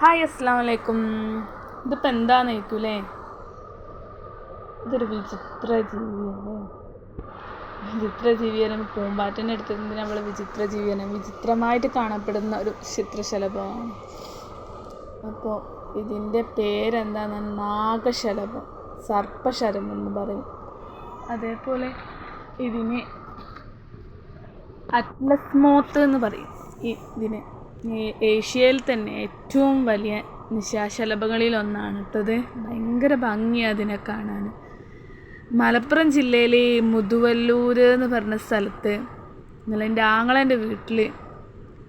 Hi അസ്സാം വലൈക്കും ഇതിപ്പോൾ എന്താന്ന് ചോദിക്കൂലേ ഇതൊരു വിചിത്ര ജീവിയല്ലേ? വിചിത്ര ജീവിയനും പൂമ്പാറ്റനെ എടുത്തതിന് നമ്മൾ വിചിത്ര ജീവിയനും? വിചിത്രമായിട്ട് കാണപ്പെടുന്ന ഒരു ചിത്രശലഭമാണ് അപ്പോൾ ഇതിന്റെ പേരെന്താണ് നാഗശലഭം. സർപ്പശലഭം എന്ന് പറയും. അതേപോലെ ഇതിന് അറ്റ്ലസ് മോത്ത് എന്ന് പറയും. ഈ ഇതിന്. ഏഷ്യയിൽ തന്നെ ഏറ്റവും വലിയ നിശാശലഭങ്ങളിൽ ഒന്നാണ് ഭയങ്കര ഭംഗിയാണ് അതിനെ കാണാൻ. മലപ്പുറം ജില്ലയിലെ മുതുവല്ലൂർ എന്ന് പറഞ്ഞ സ്ഥലത്ത് ഇന്നലെ എന്റെ ആങ്ങളെന്റെ വീട്ടിൽ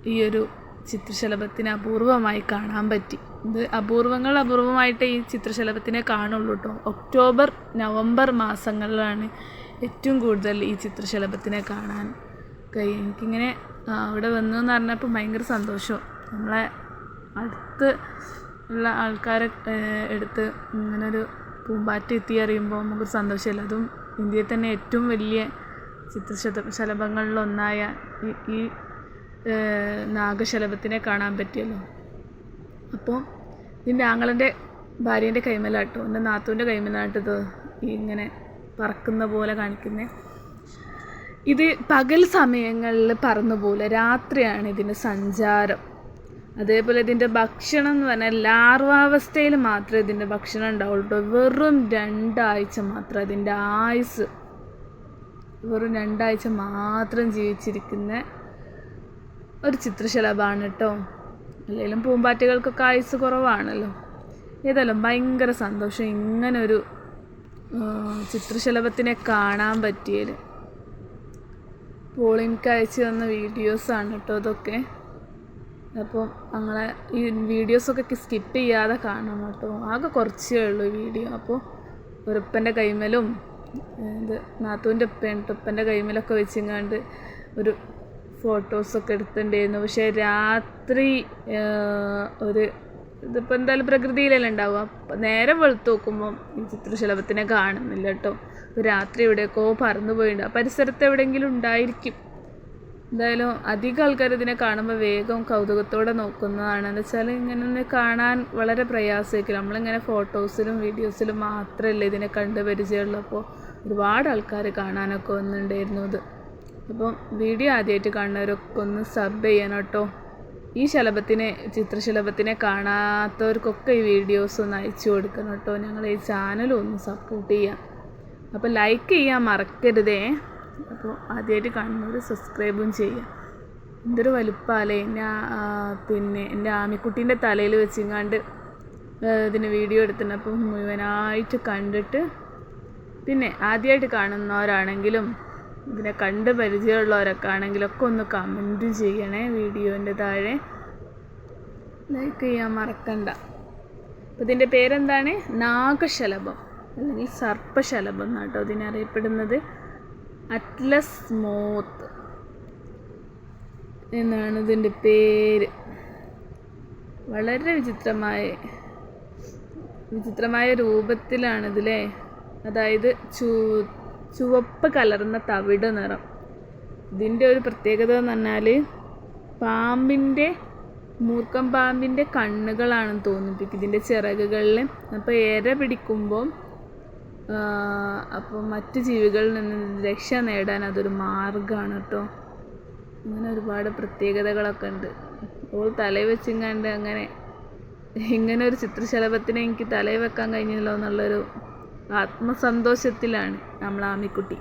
ഈ ഒരു ചിത്രശലഭത്തിന് അപൂർവമായി കാണാൻ പറ്റി. ഇത് അപൂർവങ്ങൾ അപൂർവമായിട്ട് ഈ ചിത്രശലഭത്തിനെ കാണുള്ളൂ കേട്ടോ ഒക്ടോബർ നവംബർ മാസങ്ങളിലാണ് ഏറ്റവും കൂടുതൽ ഈ ചിത്രശലഭത്തിനെ കാണാൻ കഴിയും എനിക്കിങ്ങനെ അവിടെ വന്നു എന്ന് പറഞ്ഞപ്പോൾ ഭയങ്കര സന്തോഷവും നമ്മളെ അടുത്ത് ഉള്ള ആൾക്കാരെ എടുത്ത് ഇങ്ങനൊരു പൂമ്പാറ്റ എത്തി അറിയുമ്പോൾ നമുക്കൊരു സന്തോഷമില്ല അതും ഇന്ത്യയിൽ തന്നെ ഏറ്റവും വലിയ ചിത്രശത ശലഭങ്ങളിലൊന്നായ ഈ നാഗശലഭത്തിനെ കാണാൻ പറ്റിയല്ലോ. അപ്പോൾ ഇതിന്റെ ആങ്ങളന്റെ ഭാര്യേന്റെ കൈമലാട്ടോ? എന്റെ നാത്തൂന്റെ കൈമലാട്ടത് ഇങ്ങനെ പറക്കുന്ന പോലെ കാണിക്കുന്നത് ഇത് പകൽ സമയങ്ങളിൽ പറന്നു പോലെ രാത്രിയാണ് ഇതിന്റെ സഞ്ചാരം. അതേപോലെ ഇതിന്റെ ഭക്ഷണം എന്ന് പറഞ്ഞാൽ ലാർവാവസ്ഥയിൽ മാത്രമേ ഇതിന്റെ ഭക്ഷണം ഉണ്ടാവുള്ളൂ. വെറും രണ്ടാഴ്ച മാത്രം അതിന്റെ ആയുസ് വെറും രണ്ടാഴ്ച മാത്രം ജീവിച്ചിരിക്കുന്ന ഒരു ചിത്രശലഭമാണ് കേട്ടോ അല്ലെങ്കിലും പൂമ്പാറ്റകൾക്കൊക്കെ ആയുസ് കുറവാണല്ലോ. ഏതായാലും ഭയങ്കര സന്തോഷം ഇങ്ങനെ ഒരു ചിത്രശലഭത്തിനെ കാണാൻ പറ്റിയതിൽ പോളിൻക്ക് അയച്ചു തന്ന വീഡിയോസാണ് കേട്ടോ ഇതൊക്കെ. അപ്പോൾ ഞങ്ങളെ ഈ വീഡിയോസൊക്കെ സ്കിപ്പ് ചെയ്യാതെ കാണണം കേട്ടോ. ആകെ കുറച്ചേ ഉള്ളൂ വീഡിയോ. അപ്പോൾ ഒരുപ്പന്റെ കൈമലും ഇത് നാത്തൂന്റെ ഉപ്പയാണ്. ഉപ്പന്റെ കൈമലൊക്കെ വെച്ചിങ്ങാണ്ട് ഒരു ഫോട്ടോസൊക്കെ എടുത്തിട്ടുണ്ടായിരുന്നു. പക്ഷേ രാത്രി ഒരു ഇതിപ്പോൾ എന്തായാലും പ്രകൃതിയിലല്ലേ ഉണ്ടാവുക. അപ്പം നേരെ വെളുത്ത് നോക്കുമ്പോൾ ഈ ചിത്രശലഭത്തിനെ കാണുന്നില്ല കേട്ടോ. രാത്രി എവിടെയൊക്കെയോ പറന്നു പോയിട്ടുണ്ട് ആ പരിസരത്ത് എവിടെയെങ്കിലും ഉണ്ടായിരിക്കും. എന്തായാലും അധികം ആൾക്കാർ ഇതിനെ കാണുമ്പോൾ വേഗം കൗതുകത്തോടെ നോക്കുന്നതാണ്. എന്ന് വെച്ചാൽ ഇങ്ങനെ ഒന്ന് കാണാൻ വളരെ പ്രയാസമായിരിക്കും. നമ്മളിങ്ങനെ ഫോട്ടോസിലും വീഡിയോസിലും മാത്രമല്ലേ ഇതിനെ കണ്ട് പരിചയമുള്ളൂ. അപ്പോൾ ഒരുപാട് ആൾക്കാർ കാണാനൊക്കെ വന്നിട്ടുണ്ടായിരുന്നു ഇത്. അപ്പം വീഡിയോ ആദ്യമായിട്ട് കാണുന്നവരൊക്കെ ഒന്ന് സബ് ചെയ്യണം കേട്ടോ. ഈ ശലഭത്തിനെ ചിത്രശലഭത്തിനെ കാണാത്തവർക്കൊക്കെ ഈ വീഡിയോസ് ഒന്ന് അയച്ചു കൊടുക്കണം കേട്ടോ. ഞങ്ങൾ ഈ ചാനലും ഒന്ന് സപ്പോർട്ട് ചെയ്യാം. അപ്പോൾ ലൈക്ക് ചെയ്യാൻ മറക്കരുതേ. അപ്പോൾ ആദ്യമായിട്ട് കാണുന്നവർ സബ്സ്ക്രൈബും ചെയ്യാം. എന്തൊരു വലുപ്പമല്ലേ എന്റെ പിന്നെ എന്റെ ആമിക്കുട്ടീന്റെ തലയിൽ വെച്ചിങ്ങാണ്ട് ഇതിന് വീഡിയോ എടുത്തിട്ടുണ്ട് അപ്പം മുഴുവനായിട്ട് കണ്ടിട്ട് പിന്നെ ആദ്യമായിട്ട് കാണുന്നവരാണെങ്കിലും ഇതിനെ കണ്ട് പരിചയമുള്ളവരൊക്കെ ആണെങ്കിലൊക്കെ ഒന്ന് കമന്റ് ചെയ്യണേ വീഡിയോന്റെ താഴെ. ലൈക്ക് ചെയ്യാൻ മറക്കണ്ട. അപ്പോൾ ഇതിന്റെ പേരെന്താണ്? നാഗശലഭം അല്ലെങ്കിൽ സർപ്പശലഭം എന്നാട്ടോ ഇതിനറിയപ്പെടുന്നത് അറ്റ്ലസ് മോത്ത് എന്നാണ് ഇതിന്റെ പേര്. വളരെ വിചിത്രമായ വിചിത്രമായ രൂപത്തിലാണിതിലെ. അതായത് ചു ചുവപ്പ് കലർന്ന തവിട് നിറം. ഇതിന്റെ ഒരു പ്രത്യേകത എന്ന് പറഞ്ഞാൽ പാമ്പിന്റെ മൂർക്കം പാമ്പിന്റെ കണ്ണുകളാണെന്ന് തോന്നിപ്പിക്കും ഇതിന്റെ ചിറകുകളിൽ അപ്പോൾ ഇര പിടിക്കുമ്പോൾ അപ്പോൾ മറ്റ് ജീവികളിൽ നിന്ന് രക്ഷ നേടാൻ അതൊരു മാർഗമാണ് കേട്ടോ. അങ്ങനെ ഒരുപാട് പ്രത്യേകതകളൊക്കെ ഉണ്ട്. അപ്പോൾ തലയിൽ വെച്ചിങ്ങാണ്ട് അങ്ങനെ ഇങ്ങനെ ഒരു ചിത്രശലഭത്തിനെ എനിക്ക് തലയിൽ വെക്കാൻ കഴിഞ്ഞല്ലോ എന്നുള്ളൊരു ആത്മസന്തോഷത്തിലാണ്. നമ്മൾ ആമിക്കുട്ടി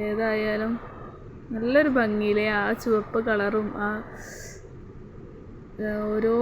ഏതായാലും നല്ലൊരു ഭംഗിയിലെ ആ ചുവപ്പ് കളറും ആ ഓരോ